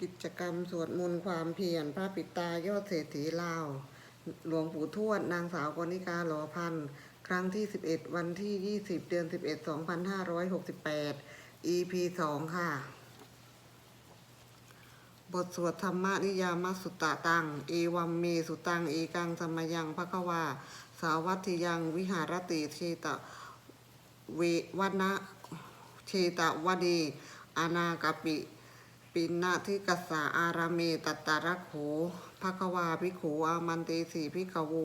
กิจกรรมสวดมนต์ความเพียรพระปิตายอดเศรษฐีลาว หลวงปู่ทวดนางสาวกนิกาหลอพันธ์ครั้งที่ 11 วันที่ 20 เดือน 11 2568 EP 2 ค่ะ บทสวดธรรมนิยามสุตตตัง เอวัมเมสุตัง เอกังสมยังภควา สาวัตถิยังวิหารติเชตะเววันะเชตะวดี อานากปิปิ นนาทิกสาอารามเมตัตตารักโขภควาภิกขูอามันเตสีภิกขวู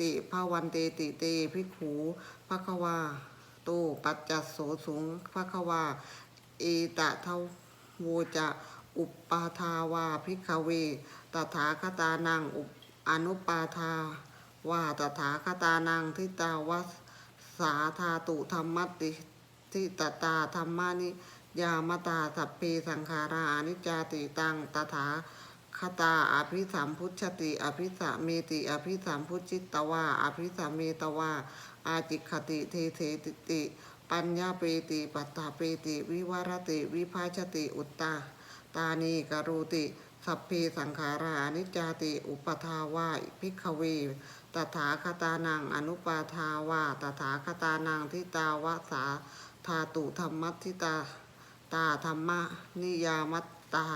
ติภาวันเตติเตภิกขูภควาโตปัจจโสสุงภควาเอตะเทโวจะอุปปาทาวาภิกเวตถาคตานังอุปอนุปาทาวาตถาคตานังทิตาวัสสาธาตุธรรมติทิตตาธรรมานิ ยามตาสัพเพสังขาราอนิจจาติตังตถาคตาอภิสัมพุชติ อภิสมเมติ อภิสัมพุชิตตวาอภิสัมเมตวาอาจิคติเทเทติติ ปัญญาเปติ ปัตตาเปติ วิวารติ วิภาชติ อุตตา ตานีกรุติ สัพเพสังขารานิจจาติ อุปทาวาภิกขเวตถาคตานังอนุปาทาวาตถาคตานังทิตาวาสาธาตุธรรมัตทิตา ตาธรรมนิยามัตตา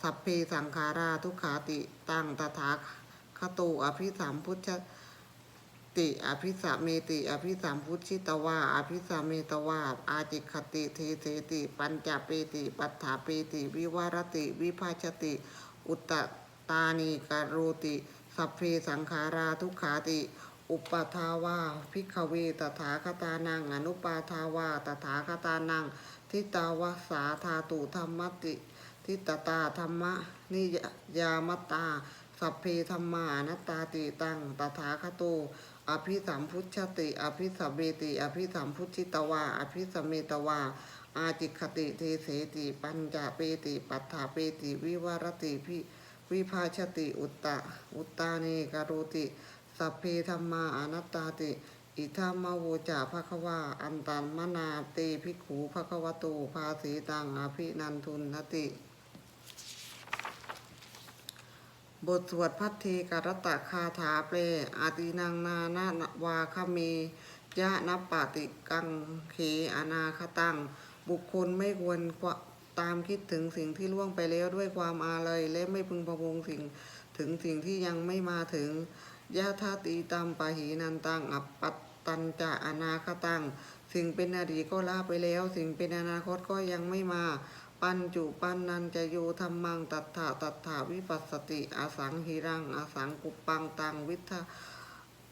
สัพเพสังขาราทุกขาติตังตถาคตูอภิสัมพุชติอภิสัมเมติอภิสัมพุชิตวาอภิสัมเมตวาอาจิคติเทเสติ ปัญจเปติปัฏฐาเปติวิวารติ วิภาชติ อุตตานีกโรติ สัพเพสังขาราทุกขาติ อุปทาวาภิกขเวตถาคตานังอนุปาทาวาตถาคตานัง ทิตาวสาธาตุธรรมติ ทิตตาธรรมะนิยามตา สัพเพธรรมานตตาติตังตถาคโตอภิสัมพุชติ อภิสัมเมติ อภิสัมพุชิตวา อภิสเมตวา อาจิคติเทเสติ ปัญจเปติ ปัฏฐาเปติ วิวารติพิวิภาชติ อุตตะ อุตตานีกรุติ สัพเพธรรมาอนัตตาติ อิทัมมโวจาภควาอันตันมนาเตภิกขูภควตูภาสีตังอภินันทุนนติ บทสวดพัทธีกรตะคาถาเปลอาตินังนานาวาคเมยะนปาติกังเขอนาคตัง บุคคลไม่ควรตามคิดถึงสิ่งที่ล่วงไปแล้วด้วยความอาลัยและไม่พึงพะวงสิ่งถึงสิ่งที่ยังไม่มาถึง ยะทาตีตัมปะหีนันตังอัปปัตตันจะอนาคตัง สิ่งเป็นอดีตก็ลาไปแล้ว สิ่งเป็นอนาคตก็ยังไม่มา ปัญจุปันนันจะโยธรรมังตัตถาตัตถาวิปัสสติอสังหิรังอสังกุปปังตังวิท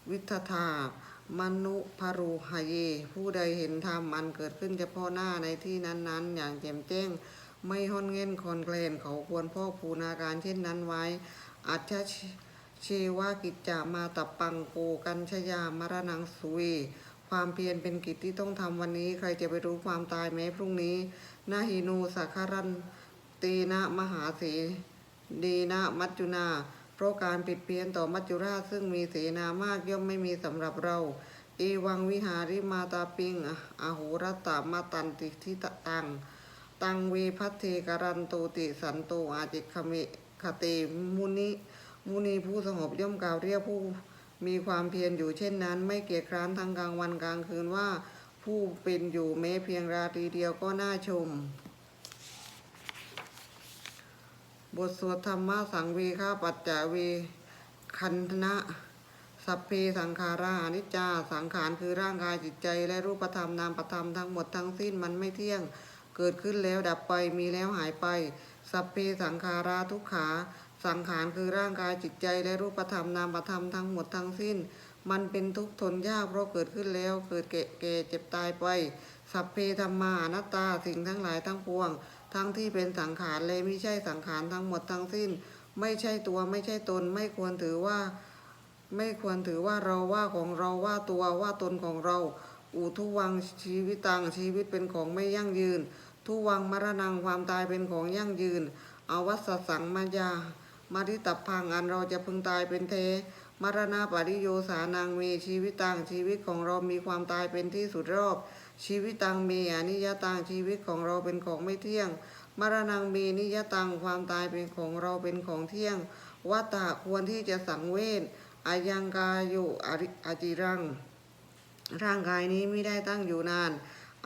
วิทธามนุภรูหเย ผู้ใดเห็นธรรมอันเกิดขึ้นเฉพาะหน้าในที่นั้นๆ อย่างแจ่มแจ้ง ไม่ห้อนเง่นคอนแคลนเขาควรพ่อกพูนาการเช่นนั้นไว้อัจฉ เชวากิจจามาตับปังโกกัญชยามรณังสุเวความเพียรเป็นกิจที่ต้องทำวันนี้ ใครจะไปรู้ความตายแม้พรุ่งนี้นาหินูสักคารันตีนะมหาเสดีนะมัจจุนา เพราะการผิดเพี้ยนต่อมัจจุราชซึ่งมีเสนามากย่อมไม่มีสำหรับเราเอวังวิหาริมาตาปิงอาโหรตามาตันติทิตตัง ตังเวพัทเทการันโตติสันโตอาจิคเมคเตมุนิ มุนีผู้สงบย่อมกล่าวเรียกผู้มีความเพียรอยู่เช่นนั้น ไม่เกียจคร้านทั้งกลางวันกลางคืนว่า ผู้เป็นอยู่แม้เพียงราตรีเดียวก็น่าชม บทสวดธรรมะสังเวข้าปัจจาเวคันธนะสัพเพสังขาราอนิจจาสังขารคือร่างกายจิตใจ และรูปธรรมนามธรรมทั้งหมดทั้งสิ้นมันไม่เที่ยง เกิดขึ้นแล้วดับไปมีแล้วหายไป สัพเพสังขาราทุกขา สังขารคือร่างกายจิตใจและรูปธรรมนามธรรมทั้งหมดทั้งสิ้น มันเป็นทุกข์ทนยากเพราะเกิดขึ้นแล้วเกิดแก่แก่เจ็บตายไป สัพเพธรรมานัตตาสิ่งทั้งหลายทั้งปวง ทั้งที่เป็นสังขารและไม่ใช่สังขารทั้งหมดทั้งสิ้น ไม่ใช่ตัวไม่ใช่ตนไม่ควรถือว่า ไม่ควรถือว่าเราว่าของเราว่าตัวว่าตนของเรา อุทุวังชีวิตังชีวิตเป็นของไม่ยั่งยืน ทุวังมรณังความตายเป็นของยั่งยืนอวัสสังมายา มาริตับพังอันเราจะพึงตายเป็นเทมรณาปริโยสานังมีชีวิตต่างชีวิตของเรามีความตายเป็นที่สุดรอบ ชีวิตตังมีอนิยตังชีวิตของเราเป็นของไม่เที่ยง มรณังมีนิยตังความตายเป็นของเราเป็นของเที่ยงวัตตะควรที่จะสังเวชอายังกายุอริอจิรัง ร่างกายนี้ไม่ได้ตั้งอยู่นาน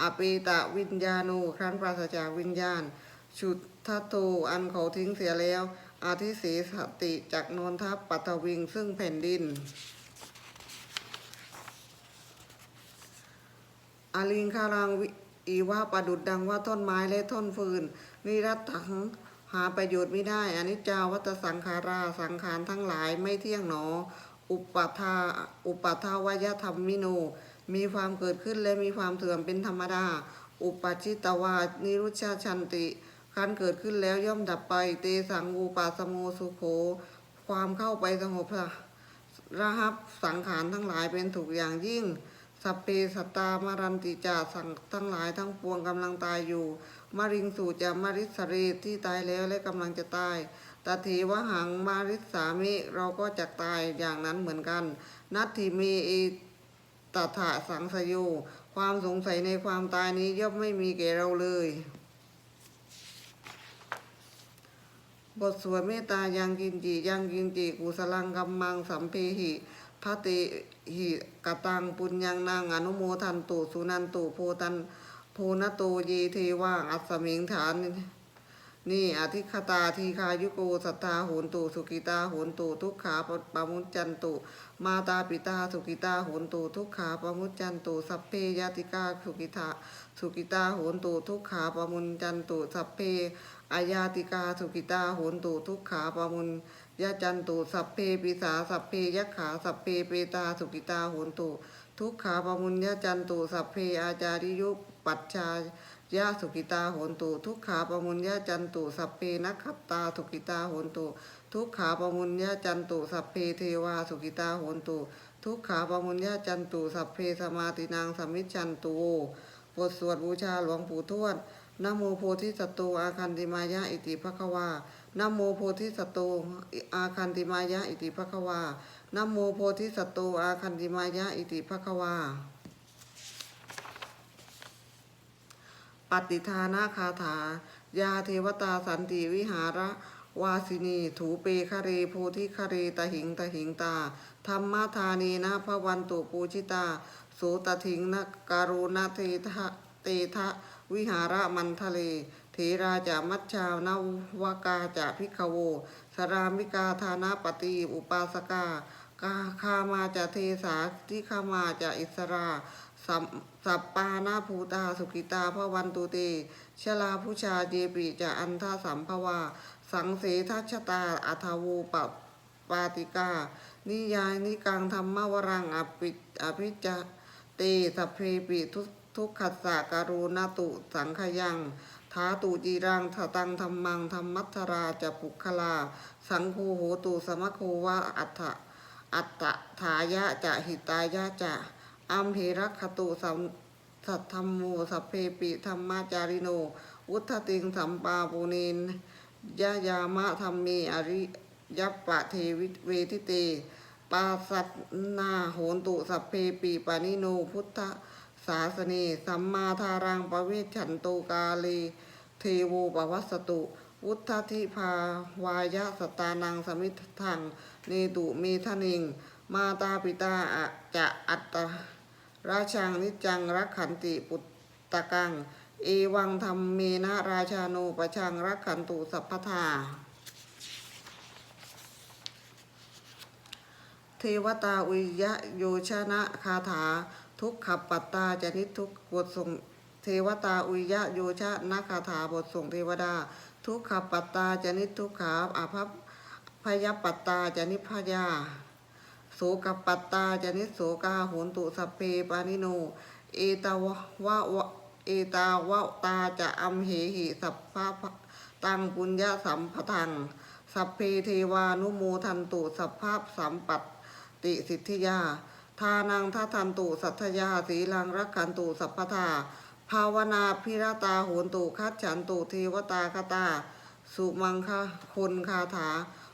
อปีตะวิญญาณูครั้นปราศจากวิญญาณ ชุดทัตโตอันเขาทิ้งเสียแล้ว อาทิเสสติจากนนทัพปัตวิงซึ่งแผ่นดินอาลิงคารังอีว่าประดุดดังว่าต้นไม้และต้นฟืน นิรัตถังหาประโยชน์ไม่ได้อนิจจาวัตสังขาราสังขารทั้งหลายไม่เที่ยงหนอ อุปทาอุปทาวายธรรมมิโน มีความเกิดขึ้นและมีความเสื่อมเป็นธรรมดา อุปชิตวานิรุชชาชันติ คันเกิดขึ้นแล้วย่อมดับไป เตสังวูปาสโมสุโขความเข้าไปสงบระหับสังขารทั้งหลายเป็นถูกอย่างยิ่งสัพเพสัตตามารันติจาสังทั้งหลายทั้งปวงกำลังตายอยู่มาริงสู่จะมาริสเรที่ตายแล้วและกำลังจะตายตถทีวหังมาริสามิเราก็จะตายอย่างนั้นเหมือนกันนัตถิเมเอตถะสังสโยความสงสัยในความตายนี้ย่อมไม่มีแก่เราเลย บทสวดเมตตายังกินจิยังกินจิกุสลังกัมมังสัมเพหิทัตติหิกตังปุญญังนางอนุโมทันตุสุนันตุโพตันโพนโตเยเทว่างอัสมิงฐาน นี่อธิคตาทีคายุโกสัทธาโหนตุสุกิตาโหนตุทุกขาปปะมุจจันตุมาตาปิตาสุกิตาโหนตุทุกขาปะมุจจันตุสัพเพยติกาสุกิตา สุกิตาโหนตุทุกขาปมุจจันตุสัพเพอายาติกาสุกิตาโหนตุทุกขาปมุญยะจันตุสัพเพปิสาสัพเพยักขาสัพเพเปตาสุกิตาโหนตุทุกขาปมุญยะจันตุสัพเพอาจาริยุปัจชายะสุกิตาโหนตุทุกขาปมุญยะจันตุสัพเพนักขัตตาสุกิตาโหนตุทุกขาปมุญยะจันตุสัพเพเทวาสุกิตาโหนตุทุกขาปมุญยะจันตุสัพเพสมาตินางสมิจจันตุ บทสวดบูชาหลวงปู่ทวดนโมโพธิสัตโตอาคันติมายะอิติภควานโมโพธิสัตโตอาคันติมายะอิติภควานโมโพธิสัตโตอาคันติมายะอิติภควาปฏิทานาคาถา ยาเทวตาสันติวิหาระวาสินีถูเปคะเรโพธิคะเรตหิงตหิงตาธรรมธานีนะพระวันตุปูชิตา โสตถิงนะการุณเททะเตทะวิหาระมันทะเลเถราจามัชชานวากาจาพิกขโว สรามิกาธานาปฏิอุปาสกากาคามาจะเทสาทิคามาจะอิสราสัมสัปปานาภูตาสุกิตาพระวันตุเต ชลาผู้ชาเจปิจะอันทาสัมภวา สังเสทัชตาอัทวูปปาติกา นิยายนิกังธรรมวรังอภิอภิจเตสัพเพปิทุทุกขัสสะการุณตุสังขยังท้าตุจีรังทตังธรรมังธรรมัทราจะปุคลา สังคูโหตุสมะโควะอัฏฐะอัตตะถายะจะหิตายะจะอัมเหรักขตุสัมสัทธรรมโมสัพเพปิธรรมาจาริโนอุทธติงสัมปาปุเนนยะยามะธรรมเมอริยปปะเทวิเวทิเต ปาสัตนาโหนตุสัพเพปีปานิโนพุทธศาสเนสัมมาทารังปเวชันโตกาเลเทโวปวัสสตุ วุฒธิภาวายะสตานังสมิทธังเนตุเมทนิง มาตาปิตาอะจะอัตตราชังนิจังรักขันติปุตตะกัง เอวังธรรมเมนะราชาโนปชังรักขันตุสัพพทา เทวตาอุยะโยชนะคาถา ทุกขปัตตาจนิทุกบทส่งเทวตาอุยะโยชนะคาถาบทส่งเทวดา ทุกขปัตตาจนิทุกขาอาภัพพยปัตตาจนิพยาโสกปัตตาจนิโสกาโหนตุสเพปานิโน เอตาวะวะเอตาวะตาจะอัมเหหิสัพพะตังปุญญาสัมปทัง สัพเพเทวานุโมทันตุสัพพะสัมปัต ติสิทธิยา ทานังทัทันตุสัทธยาสีลังรักขันตุสัพพทาภาวนาพิรตาโหนตุคัจฉันตุเทวตาคตา สุมังคะคนคาถา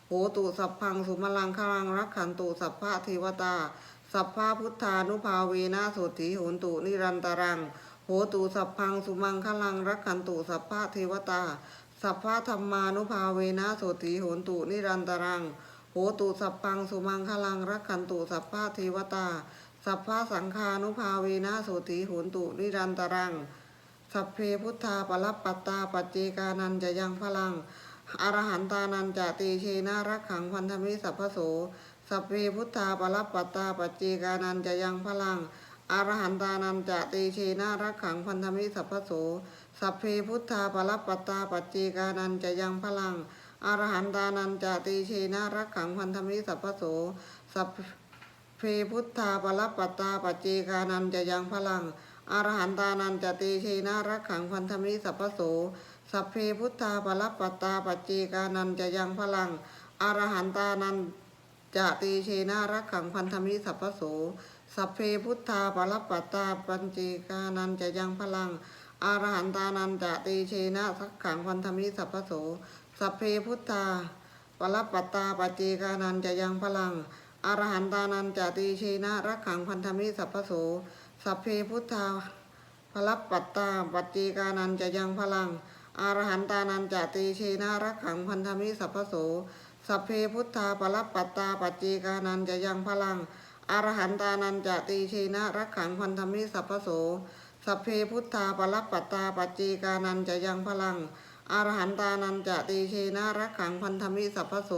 โหตุสัพพังสุมลังคลังรักขันตุสัพพะเทวตา สัพพะพุทธานุภาเวนะสุทธิโหนตุนิรันตรัง โหตุสัพพังสุมังคลังรักขันตุสัพพะเทวตา สัพพะธรรมานุภาเวนะโสติโหนตุนิรันตรัง โหตุสัพพังสุมังคลังรักขันตุสัพพะเทวตา สัพพะสังฆานุภาเวนะโสติโหนตุนิรันตรัง สัพเพพุทธาปรัปปัตตาปัจเจกานันจะยังพลังอรหันตานันจะตีเชนะรักขังพันธมิสัพพโส สัพเพพุทธาปรัปปัตตาปัจเจกานันจะยังพลังอรหันตานันจะตีเชนะรักขังพันธมิสัพพโส สัพเพพุทธาปรัปปัตตาปัจเจกานันจะยังพลัง อรหันตานันจตีเชนะรักขังพันธมิสัพพโสสัพเพพุทธาปรัปปัตตาปัจเจกานันจะยังพลังอรหันตานันจตีเชนะรักขังพันธมิสัพพโสสัพเพพุทธาปรัปปัตตาปัจเจกานันจะยังพลังอรหันตานันจตีเชนะรักขังพันธมิสัพพโสสัพเพพุทธาปรัปปัตตาปัญเจกานันจะยังพลังอรหันตานันจตีเชนะสักขังพันธมิสัพพโส สัพเพพุทธาปรัปปัตตาปัจเจกานันจะยังพลังอรหันตานันจะตีเชนะรักขังพันธมิสัพพโสสัพเพพุทธาพลับปัตตาปัจจีกานันจะยังพลังอรหันตานันจะตีเชนะรักขังพันธมิสัพพโส สัพเพพุทธาพลับปัตตาปัจจีกานันจะยังพลังอรหันตานันจะตีเชนะรักขังพันธมิสัพพโส สัพเพพุทธาพลับปัตตาปัจจีกานันจะยังพลัง อรหันตานันจะตีเชนะรักขังพันธมิสัพพโส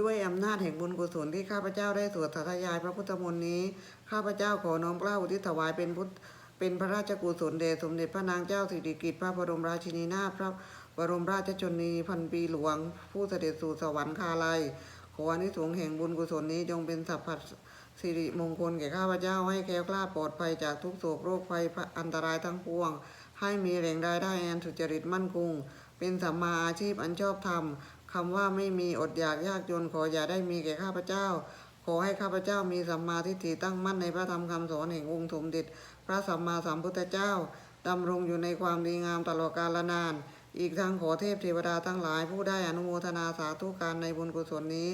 ด้วยอำนาจแห่งบุญกุศลที่ข้าพเจ้าได้สวดสาธยายพระพุทธมนต์นี้ ข้าพเจ้าขอน้อมเกล้าอุทิศถวายเป็นพุทธเป็นพระราชกุศลแด่สมเด็จพระนางเจ้าสิริกิติ์พระบรมราชินีนาถพระบรมราชชนนีพันปีหลวง ผู้เสด็จสู่สวรรคาลัยขออานิสงส์แห่งบุญกุศลนี้จงเป็นสัพพัสิริมงคลแก่ข้าพเจ้าให้แคล้วคลาปลอดภัยจากทุกโศกโรคภัยอันตรายทั้งปวง ให้มีแหล่งรายได้อันสุจริตมั่นคงเป็นสัมมาอาชีพอันชอบธรรม คำว่าไม่มีอดอยากยากจนขออย่าได้มีแก่ข้าพเจ้า ขอให้ข้าพเจ้ามีสัมมาทิฏฐิตั้งมั่นในพระธรรมคำสอนแห่งองค์สมเด็จพระสัมมาสัมพุทธเจ้าดำรงอยู่ในความดีงามตลอดกาลนาน อีกทั้งขอเทพเทวดาทั้งหลายผู้ได้อนุโมทนาสาธุการในบุญกุศลนี้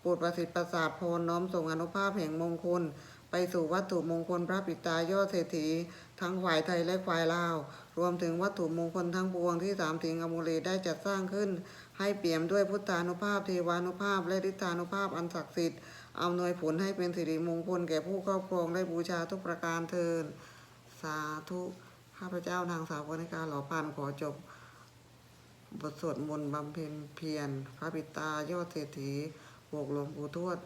โปรดประสิทธิ์ประสาทพรน้อมส่งอนุภาพแห่งมงคล ไปสู่วัตถุมงคลพระปิตายอดเศรษฐี ทั้งฝ่ายไทยและฝ่ายลาว รวมถึงวัตถุมงคลทั้งปวงที่สามถิงอมูเลได้จัดสร้างขึ้น ให้เปี่ยมด้วยพุทธานุภาพเทวานุภาพ และฤทธานุภาพอันศักดิ์สิทธิ์อำนวยผลให้เป็นสิริมงคลแก่ผู้ครอบครองได้บูชาทุกประการเทินสาธุข้าพเจ้านางสาวกนิกาหล่อพันขอจบบทสวดมนต์บำเพ็ญเพียรพระบิตายอดเศรษฐีบวกหลวงปู่ทวด